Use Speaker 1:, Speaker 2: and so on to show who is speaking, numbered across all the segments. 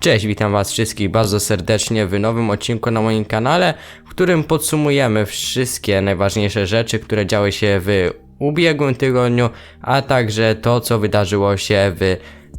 Speaker 1: Cześć, witam was wszystkich bardzo serdecznie w nowym odcinku na moim kanale, w którym podsumujemy wszystkie najważniejsze rzeczy, które działy się w ubiegłym tygodniu, a także to, co wydarzyło się w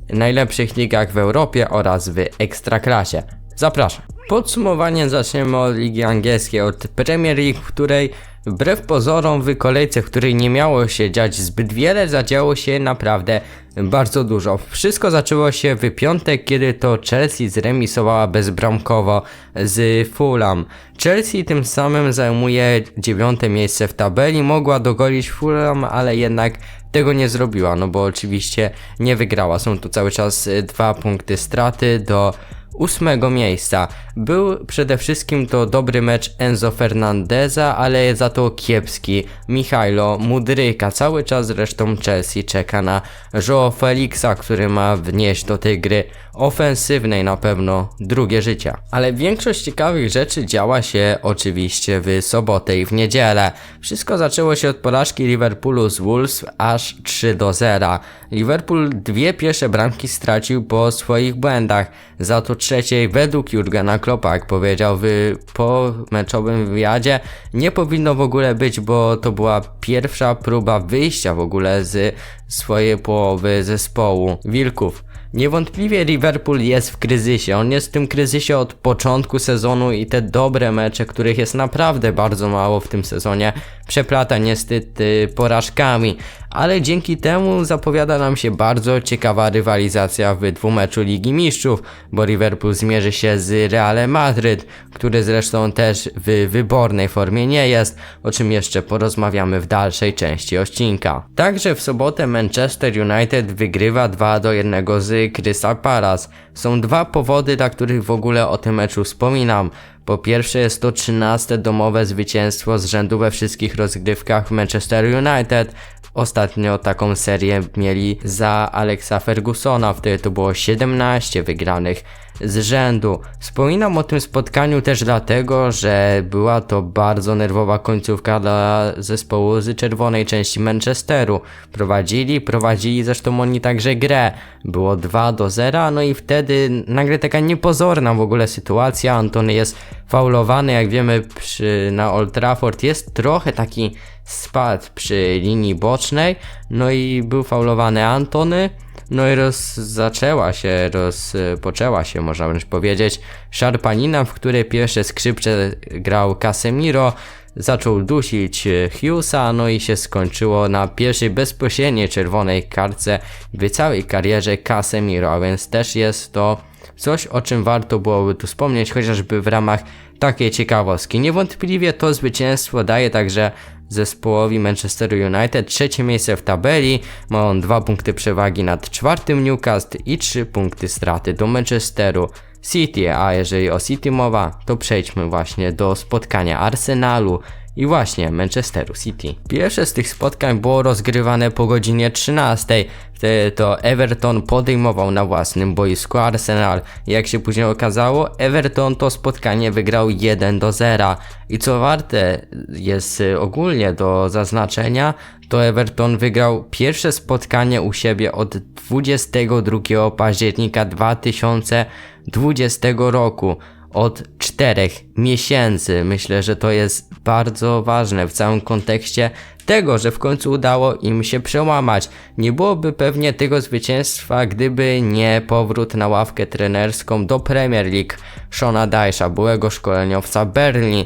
Speaker 1: najlepszych ligach w Europie oraz w Ekstraklasie. Zapraszam. Podsumowanie zaczniemy od Ligi Angielskiej, od Premier League, w której wbrew pozorom w kolejce, w której nie miało się dziać zbyt wiele, zadziało się naprawdę bardzo dużo. Wszystko zaczęło się w piątek, kiedy to Chelsea zremisowała bezbramkowo z Fulham. Chelsea tym samym zajmuje dziewiąte miejsce w tabeli, mogła dogonić Fulham, ale jednak tego nie zrobiła, no bo oczywiście nie wygrała. Są tu cały czas dwa punkty straty do ósmego miejsca. Był przede wszystkim to dobry mecz Enzo Fernandeza, ale za to kiepski Michailo Mudryka. Cały czas zresztą Chelsea czeka na Joao Felixa, który ma wnieść do tej gry ofensywnej na pewno drugie życie. Ale większość ciekawych rzeczy działa się oczywiście w sobotę i w niedzielę. Wszystko zaczęło się od porażki Liverpoolu z Wolves aż 3 do 0. Liverpool dwie pierwsze bramki stracił po swoich błędach, za to trzeciej według Jurgena Kloppa, jak powiedział w pomeczowym wywiadzie, nie powinno w ogóle być, bo to była pierwsza próba wyjścia w ogóle z swojej połowy zespołu Wilków. Niewątpliwie Liverpool jest w kryzysie. On jest w tym kryzysie od początku sezonu i te dobre mecze, których jest naprawdę bardzo mało w tym sezonie, przeplata niestety porażkami. Ale dzięki temu zapowiada nam się bardzo ciekawa rywalizacja w dwumeczu Ligi Mistrzów, bo Liverpool zmierzy się z Realem Madryt, który zresztą też w wybornej formie nie jest, o czym jeszcze porozmawiamy w dalszej części odcinka. Także w sobotę Manchester United wygrywa 2 do 1 z Crystal Palace. Są dwa powody, dla których w ogóle o tym meczu wspominam. Po pierwsze jest to 13 domowe zwycięstwo z rzędu we wszystkich rozgrywkach Manchester United. Ostatnio taką serię mieli za Alexa Fergusona, wtedy to było 17 wygranych z rzędu. Wspominam o tym spotkaniu też dlatego, że była to bardzo nerwowa końcówka dla zespołu z czerwonej części Manchesteru. Prowadzili, prowadzili zresztą oni także grę. Było 2 do 0, no i wtedy nagle taka niepozorna w ogóle sytuacja. Antony jest faulowany, jak wiemy przy, na Old Trafford jest trochę taki spad przy linii bocznej, no i był faulowany Antony. No i roz, zaczęła się, rozpoczęła się, można wręcz powiedzieć, szarpanina, w której pierwsze skrzypcze grał Casemiro, zaczął dusić Hughesa, no i się skończyło na pierwszej bezpośredniej czerwonej kartce w całej karierze Casemiro, a więc też jest to coś, o czym warto byłoby tu wspomnieć, chociażby w ramach takiej ciekawostki. Niewątpliwie to zwycięstwo daje także zespołowi Manchester United. Trzecie miejsce w tabeli, ma on dwa punkty przewagi nad czwartym Newcastle i trzy punkty straty do Manchesteru City, a jeżeli o City mowa, to przejdźmy właśnie do spotkania Arsenalu i właśnie Manchesteru City. Pierwsze z tych spotkań było rozgrywane po godzinie 13. Wtedy to Everton podejmował na własnym boisku Arsenal. Jak się później okazało, Everton to spotkanie wygrał 1 do 0. I co warte jest ogólnie do zaznaczenia, to Everton wygrał pierwsze spotkanie u siebie od 22 października 2020 roku od czterech miesięcy. Myślę, że to jest bardzo ważne w całym kontekście tego, że w końcu udało im się przełamać. Nie byłoby pewnie tego zwycięstwa, gdyby nie powrót na ławkę trenerską do Premier League Shona Dyche'a, byłego szkoleniowca Berlin.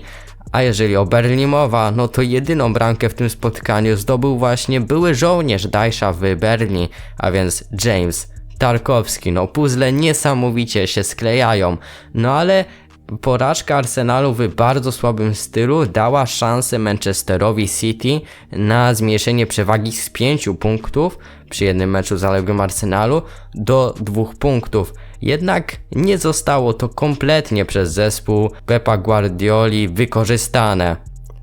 Speaker 1: A jeżeli o Berlin mowa, no to jedyną bramkę w tym spotkaniu zdobył właśnie były żołnierz Dyche'a w Berlin, a więc James Tarkowski. No puzzle niesamowicie się sklejają. No ale Porażka Arsenalu w bardzo słabym stylu dała szansę Manchesterowi City na zmniejszenie przewagi z 5 punktów przy jednym meczu zaległym Arsenalu do 2 punktów. Jednak nie zostało to kompletnie przez zespół Pepa Guardioli wykorzystane.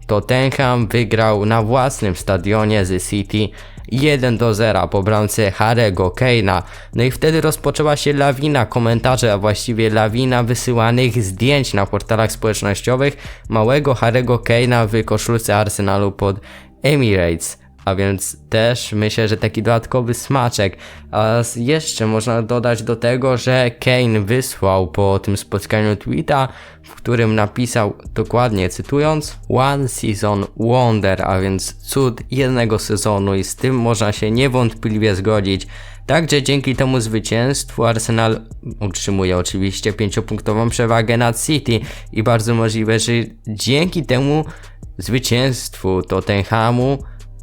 Speaker 1: Tottenham wygrał na własnym stadionie z City 1 do 0 po bramce Harego Keina. No i wtedy rozpoczęła się lawina komentarzy, a właściwie lawina wysyłanych zdjęć na portalach społecznościowych małego Harego Keina w koszulce Arsenalu pod Emirates A więc też myślę, że taki dodatkowy smaczek. A jeszcze można dodać do tego, że Kane wysłał po tym spotkaniu tweeta, w którym napisał dokładnie cytując One Season Wonder, a więc cud jednego sezonu i z tym można się niewątpliwie zgodzić. Także dzięki temu zwycięstwu Arsenal utrzymuje oczywiście pięciopunktową przewagę nad City i bardzo możliwe, że dzięki temu zwycięstwu Tottenhamu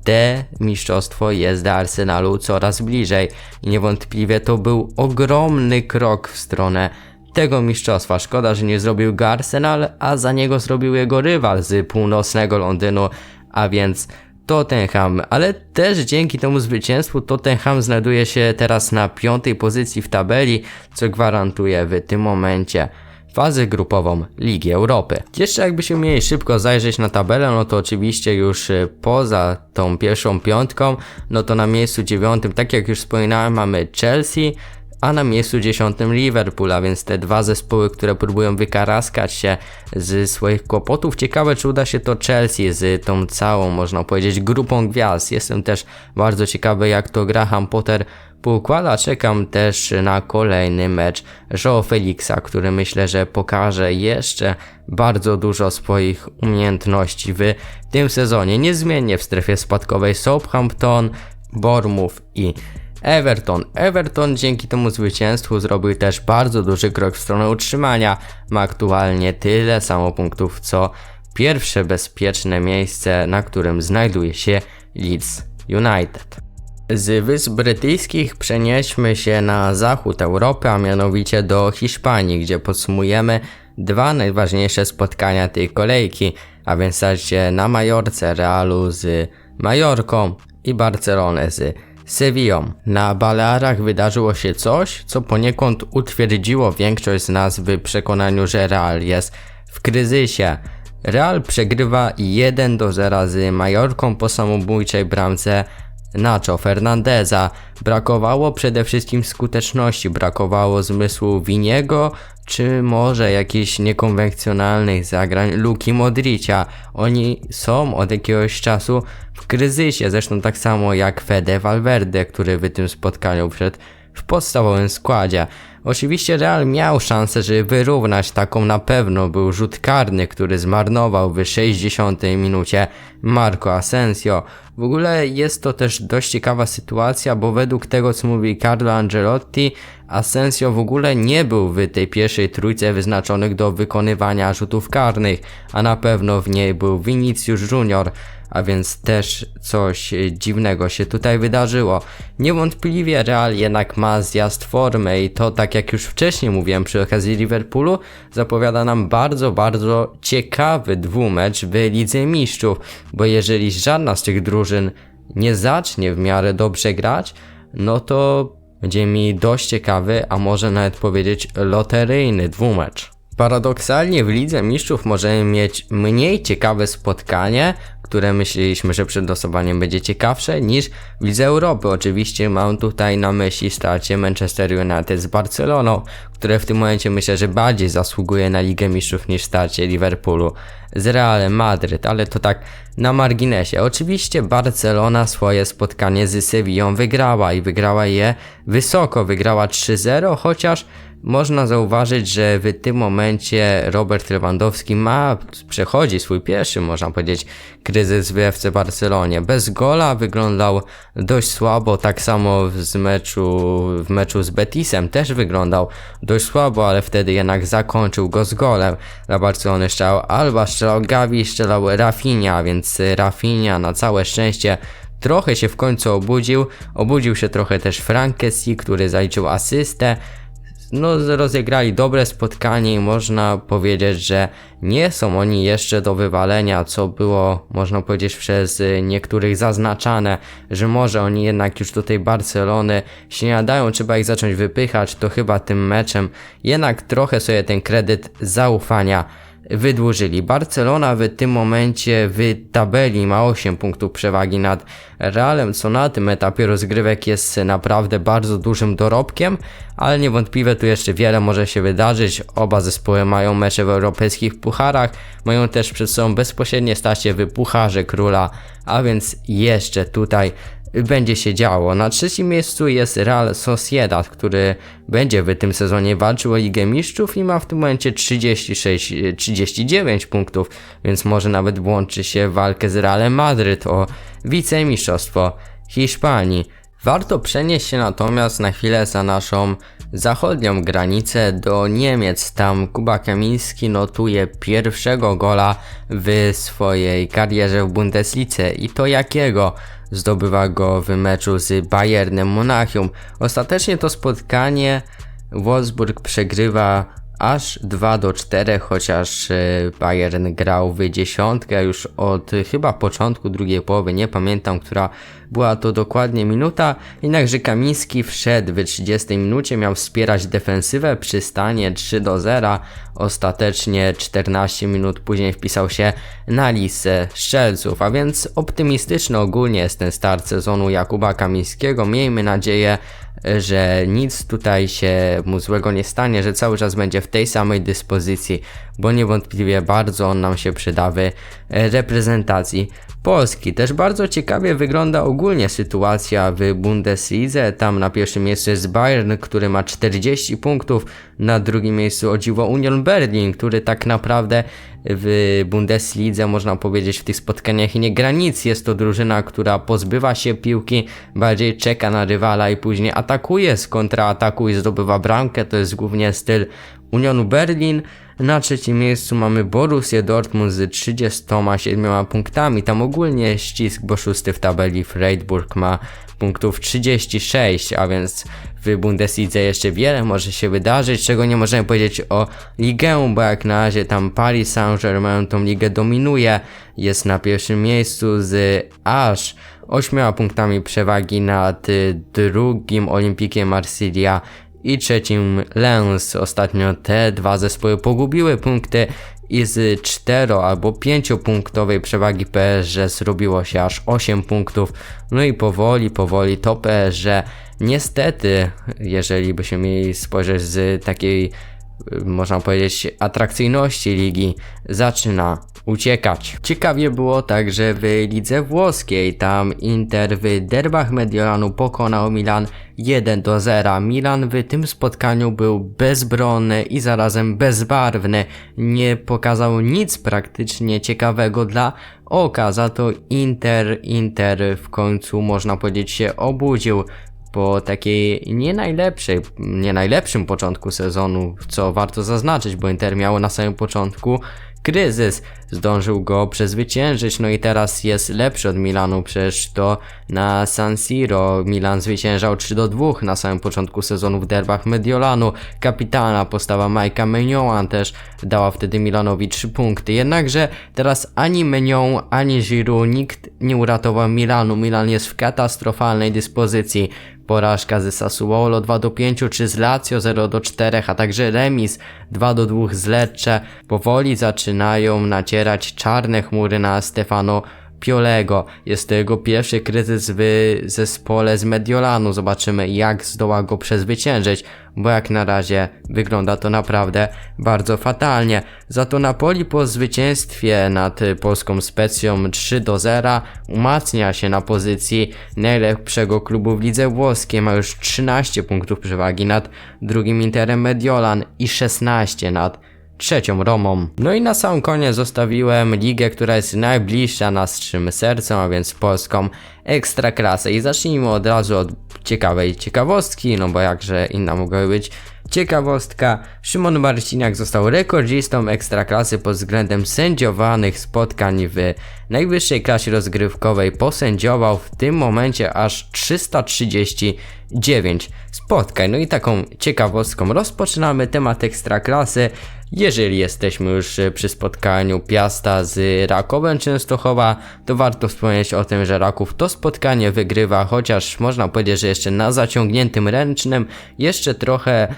Speaker 1: te mistrzostwo jest do Arsenalu coraz bliżej i niewątpliwie to był ogromny krok w stronę tego mistrzostwa. Szkoda, że nie zrobił go Arsenal, a za niego zrobił jego rywal z północnego Londynu, a więc Tottenham, ale też dzięki temu zwycięstwu Tottenham znajduje się teraz na piątej pozycji w tabeli, co gwarantuje w tym momencie fazę grupową Ligi Europy. Jeszcze jakbyśmy mieli szybko zajrzeć na tabelę, no to oczywiście już y, poza tą pierwszą piątką, no to na miejscu dziewiątym, tak jak już wspominałem, mamy Chelsea, a na miejscu dziesiątym Liverpool, a więc te dwa zespoły, które próbują wykaraskać się z swoich kłopotów. Ciekawe, czy uda się to Chelsea z tą całą, można powiedzieć, grupą gwiazd. Jestem też bardzo ciekawy, jak to Graham Potter poukłada. Czekam też na kolejny mecz Joe Felixa, który myślę, że pokaże jeszcze bardzo dużo swoich umiejętności w tym sezonie. Niezmiennie w strefie spadkowej Southampton, Bournemouth i Everton. Everton dzięki temu zwycięstwu zrobił też bardzo duży krok w stronę utrzymania. Ma aktualnie tyle samo punktów co pierwsze bezpieczne miejsce, na którym znajduje się Leeds United. Z Wysp Brytyjskich przenieśmy się na zachód Europy, a mianowicie do Hiszpanii, gdzie podsumujemy dwa najważniejsze spotkania tej kolejki, a więc starcie na Majorce Realu z Majorką i Barcelonę z Sevillą. Na Balearach wydarzyło się coś, co poniekąd utwierdziło większość z nas w przekonaniu, że Real jest w kryzysie. Real przegrywa 1 do 0 z Majorką po samobójczej bramce Nacho Fernandeza. Brakowało przede wszystkim skuteczności, brakowało zmysłu Winiego, czy może jakichś niekonwencjonalnych zagrań Luki Modricia. Oni są od jakiegoś czasu w kryzysie, zresztą tak samo jak Fede Valverde, który w tym spotkaniu wszedł w podstawowym składzie. Oczywiście Real miał szansę, żeby wyrównać taką na pewno był rzut karny, który zmarnował w 60 minucie Marco Asensio. W ogóle jest to też dość ciekawa sytuacja, bo według tego co mówi Carlo Angelotti, Asensio w ogóle nie był w tej pierwszej trójce wyznaczonych do wykonywania rzutów karnych, a na pewno w niej był Vinicius Junior a więc też coś dziwnego się tutaj wydarzyło. Niewątpliwie Real jednak ma zjazd formy i to tak jak już wcześniej mówiłem przy okazji Liverpoolu, zapowiada nam bardzo, bardzo ciekawy dwumecz w Lidze Mistrzów, bo jeżeli żadna z tych drużyn nie zacznie w miarę dobrze grać, no to będzie mi dość ciekawy, a może nawet powiedzieć loteryjny dwumecz. Paradoksalnie w Lidze Mistrzów możemy mieć mniej ciekawe spotkanie, które myśleliśmy, że przed losowaniem będzie ciekawsze niż w Europy. Oczywiście mam tutaj na myśli starcie Manchester United z Barceloną, które w tym momencie myślę, że bardziej zasługuje na Ligę Mistrzów niż starcie Liverpoolu z Realem Madryt, ale to tak na marginesie. Oczywiście Barcelona swoje spotkanie z Sewillą wygrała i wygrała je wysoko, wygrała 3-0, chociaż można zauważyć, że w tym momencie Robert Lewandowski ma, przechodzi swój pierwszy, można powiedzieć, kryzys w FC Barcelonie. Bez gola wyglądał dość słabo, tak samo z meczu, w meczu z Betisem też wyglądał dość słabo, ale wtedy jednak zakończył go z golem. Dla Barcelony strzelał Alba, strzelał Gavi, strzelał Rafinha, więc Rafinha na całe szczęście trochę się w końcu obudził. Obudził się trochę też Frank Kessie, który zaliczył asystę. No, rozegrali dobre spotkanie i można powiedzieć, że nie są oni jeszcze do wywalenia, co było, można powiedzieć, przez niektórych zaznaczane, że może oni jednak już do tej Barcelony się nie nadają, trzeba ich zacząć wypychać, to chyba tym meczem jednak trochę sobie ten kredyt zaufania wydłużyli. Barcelona w tym momencie w tabeli ma 8 punktów przewagi nad Realem, co na tym etapie rozgrywek jest naprawdę bardzo dużym dorobkiem, ale niewątpliwie tu jeszcze wiele może się wydarzyć. Oba zespoły mają mecze w europejskich pucharach, mają też przed sobą bezpośrednie starcie w Pucharze Króla, a więc jeszcze tutaj będzie się działo. Na trzecim miejscu jest Real Sociedad, który będzie w tym sezonie walczył o Ligę Mistrzów i ma w tym momencie 36, 39 punktów, więc może nawet włączy się w walkę z Realem Madryt o wicemistrzostwo Hiszpanii. Warto przenieść się natomiast na chwilę za naszą zachodnią granicę do Niemiec. Tam Kuba Kamiński notuje pierwszego gola w swojej karierze w Bundeslidze i to jakiego? Zdobywa go w meczu z Bayernem Monachium. Ostatecznie to spotkanie Wolfsburg przegrywa aż 2 do 4, chociaż e, Bayern grał w dziesiątkę już od e, chyba początku drugiej połowy, nie pamiętam, która była to dokładnie minuta, jednakże Kamiński wszedł w 30 minucie, miał wspierać defensywę przy stanie 3 do 0, ostatecznie 14 minut później wpisał się na listę strzelców, a więc optymistyczny ogólnie jest ten start sezonu Jakuba Kamińskiego, miejmy nadzieję, że nic tutaj się mu złego nie stanie, że cały czas będzie w tej samej dyspozycji, bo niewątpliwie bardzo on nam się przyda w reprezentacji Polski. Też bardzo ciekawie wygląda ogólnie sytuacja w Bundeslidze. Tam na pierwszym miejscu jest Bayern, który ma 40 punktów, na drugim miejscu o Union Berlin, który tak naprawdę w Bundeslidze można powiedzieć w tych spotkaniach i nie granic. Jest to drużyna, która pozbywa się piłki, bardziej czeka na rywala i później atakuje z kontrataku i zdobywa bramkę. To jest głównie styl Unionu Berlin. Na trzecim miejscu mamy Borussię Dortmund z 37 punktami. Tam ogólnie ścisk, bo szósty w tabeli Freiburg ma punktów 36, a więc w Bundeslidze jeszcze wiele może się wydarzyć, czego nie możemy powiedzieć o Ligę, bo jak na razie tam Paris Saint-Germain tą ligę dominuje, jest na pierwszym miejscu z aż 8 punktami przewagi nad drugim Olimpikiem Marsylia i trzecim Lens. Ostatnio te dwa zespoły pogubiły punkty i z 4 albo 5 punktowej przewagi PSG zrobiło się aż 8 punktów. No i powoli, powoli to PSG niestety, jeżeli byśmy mieli spojrzeć z takiej można powiedzieć, atrakcyjności ligi zaczyna uciekać. Ciekawie było także w lidze włoskiej. Tam Inter w derbach Mediolanu pokonał Milan 1 do 0. Milan w tym spotkaniu był bezbronny i zarazem bezbarwny. Nie pokazał nic praktycznie ciekawego dla oka. Za to Inter, Inter w końcu można powiedzieć się obudził po takiej nie najlepszej, nie najlepszym początku sezonu, co warto zaznaczyć, bo Inter miało na samym początku kryzys. Zdążył go przezwyciężyć, no i teraz jest lepszy od Milanu, przecież to na San Siro Milan zwyciężał 3 do 2 na samym początku sezonu w derbach Mediolanu. Kapitalna postawa Majka Menion też dała wtedy Milanowi 3 punkty. Jednakże teraz ani Menion, ani Giroud nikt nie uratował Milanu. Milan jest w katastrofalnej dyspozycji porażka ze Sassuolo 2 do 5 czy z Lazio 0 do 4, a także remis 2 do 2 z Lecce. Powoli zaczynają nacierać czarne chmury na Stefano Piolego. Jest to jego pierwszy kryzys w zespole z Mediolanu. Zobaczymy jak zdoła go przezwyciężyć, bo jak na razie wygląda to naprawdę bardzo fatalnie. Za to Napoli po zwycięstwie nad polską specją 3 do 0 umacnia się na pozycji najlepszego klubu w lidze włoskiej. Ma już 13 punktów przewagi nad drugim Interem Mediolan i 16 nad trzecią Romą. No i na sam koniec zostawiłem ligę, która jest najbliższa naszym sercom, a więc polską ekstraklasę. I zacznijmy od razu od ciekawej ciekawostki, no bo jakże inna mogła być Ciekawostka, Szymon Marciniak został rekordzistą ekstraklasy pod względem sędziowanych spotkań w najwyższej klasie rozgrywkowej. Posędziował w tym momencie aż 339 spotkań. No i taką ciekawostką rozpoczynamy temat ekstraklasy. Jeżeli jesteśmy już przy spotkaniu Piasta z Rakowem Częstochowa, to warto wspomnieć o tym, że Raków to spotkanie wygrywa, chociaż można powiedzieć, że jeszcze na zaciągniętym ręcznym, jeszcze trochę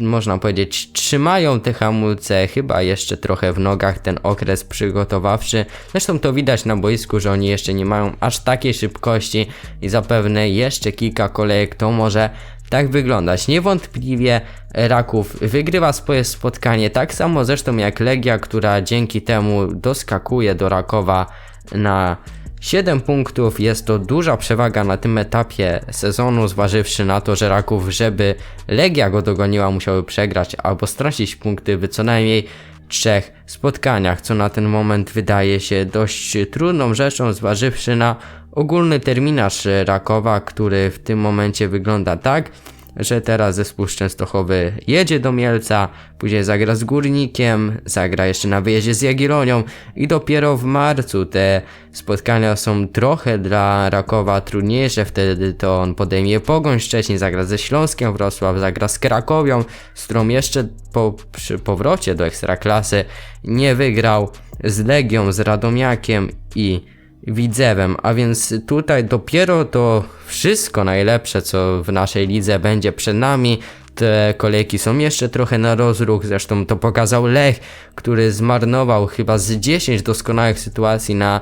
Speaker 1: można powiedzieć, trzymają te hamulce, chyba jeszcze trochę w nogach ten okres przygotowawczy. Zresztą to widać na boisku, że oni jeszcze nie mają aż takiej szybkości i zapewne jeszcze kilka kolejek to może tak wyglądać. Niewątpliwie Raków wygrywa swoje spotkanie, tak samo zresztą jak Legia, która dzięki temu doskakuje do Rakowa na 7 punktów. Jest to duża przewaga na tym etapie sezonu, zważywszy na to, że Raków, żeby Legia go dogoniła, musiały przegrać albo stracić punkty w co najmniej trzech spotkaniach, co na ten moment wydaje się dość trudną rzeczą, zważywszy na ogólny terminarz Rakowa, który w tym momencie wygląda tak, że teraz zespół Częstochowy jedzie do Mielca, później zagra z Górnikiem, zagra jeszcze na wyjeździe z Jagiellonią i dopiero w marcu te spotkania są trochę dla Rakowa trudniejsze, wtedy to on podejmie Pogoń. Szczecin, zagra ze Śląskiem Wrocław, zagra z Krakowią, z którą jeszcze po przy powrocie do Ekstraklasy nie wygrał, z Legią, z Radomiakiem i Widzewem, a więc tutaj dopiero to wszystko najlepsze, co w naszej lidze będzie przed nami. Te kolejki są jeszcze trochę na rozruch, zresztą to pokazał Lech, który zmarnował chyba z 10 doskonałych sytuacji na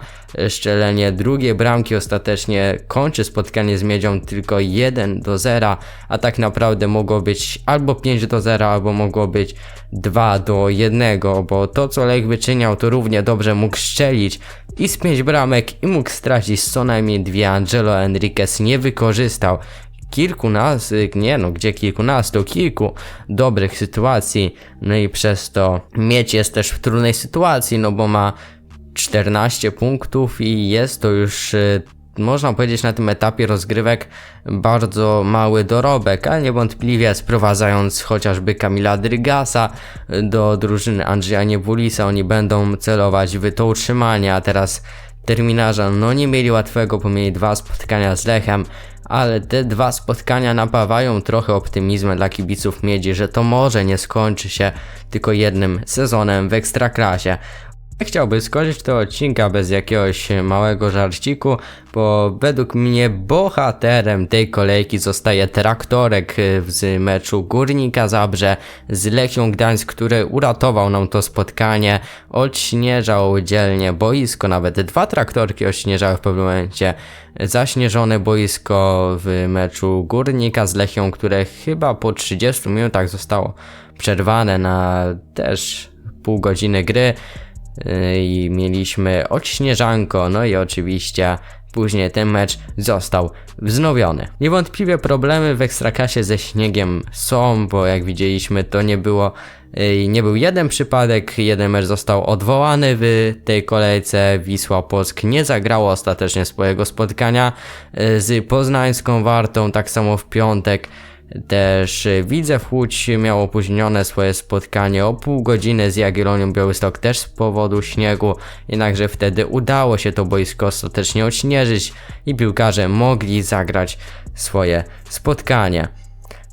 Speaker 1: szczelenie drugiej bramki. Ostatecznie kończy spotkanie z Miedzią tylko 1 do 0, a tak naprawdę mogło być albo 5 do 0, albo mogło być 2 do 1, bo to co Lech wyczyniał to równie dobrze mógł strzelić i z 5 bramek i mógł stracić co najmniej dwie. Angelo Enriquez nie wykorzystał kilkunastu, nie no, gdzie kilkunastu, kilku dobrych sytuacji, no i przez to Mieć jest też w trudnej sytuacji, no bo ma 14 punktów i jest to już y, można powiedzieć na tym etapie rozgrywek bardzo mały dorobek, ale niewątpliwie sprowadzając chociażby Kamila Drygasa do drużyny Andrzeja Niebulisa, oni będą celować w to utrzymanie, a teraz terminarza no nie mieli łatwego, bo mieli dwa spotkania z Lechem, ale te dwa spotkania napawają trochę optymizmem dla kibiców Miedzi, że to może nie skończy się tylko jednym sezonem w Ekstraklasie. Chciałbym skończyć tego odcinka bez jakiegoś małego żarciku, bo według mnie bohaterem tej kolejki zostaje traktorek z meczu Górnika Zabrze z Lechią Gdańsk, który uratował nam to spotkanie, odśnieżał dzielnie boisko, nawet dwa traktorki odśnieżały w pewnym momencie. Zaśnieżone boisko w meczu Górnika z Lechią, które chyba po 30 minutach zostało przerwane na też pół godziny gry i mieliśmy odśnieżanko, no i oczywiście później ten mecz został wznowiony. Niewątpliwie problemy w Ekstrakasie ze śniegiem są, bo jak widzieliśmy to nie było y, nie był jeden przypadek, jeden mecz został odwołany w tej kolejce. Wisła Polsk nie zagrało ostatecznie swojego spotkania y, z poznańską Wartą, tak samo w piątek. Też Widzew Łódź miał opóźnione swoje spotkanie o pół godziny z Jagiellonią Białystok też z powodu śniegu, jednakże wtedy udało się to boisko ostatecznie odśnieżyć i piłkarze mogli zagrać swoje spotkanie.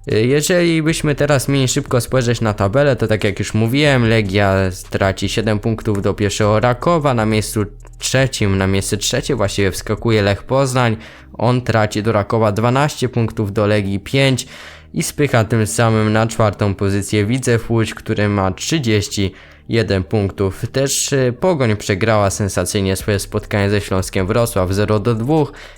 Speaker 1: Jeżeli byśmy teraz mieli szybko spojrzeć na tabelę, to tak jak już mówiłem, Legia straci 7 punktów do pierwszego Rakowa, na miejscu trzecim, na miejsce trzecie właściwie wskakuje Lech Poznań, on traci do Rakowa 12 punktów, do Legii 5 i spycha tym samym na czwartą pozycję Widzew Łódź, który ma 31 punktów. Też y, Pogoń przegrała sensacyjnie swoje spotkanie ze Śląskiem Wrocław 0 do 2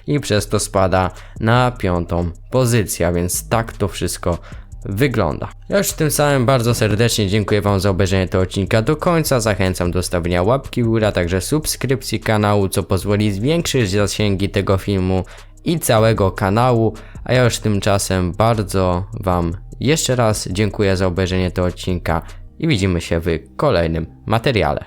Speaker 1: i przez to spada na piątą pozycję, więc tak to wszystko wygląda. Ja już tym samym bardzo serdecznie dziękuję Wam za obejrzenie tego odcinka do końca. Zachęcam do stawienia łapki w górę, a także subskrypcji kanału, co pozwoli zwiększyć zasięgi tego filmu i całego kanału. A ja już tymczasem bardzo Wam jeszcze raz dziękuję za obejrzenie tego odcinka i widzimy się w kolejnym materiale.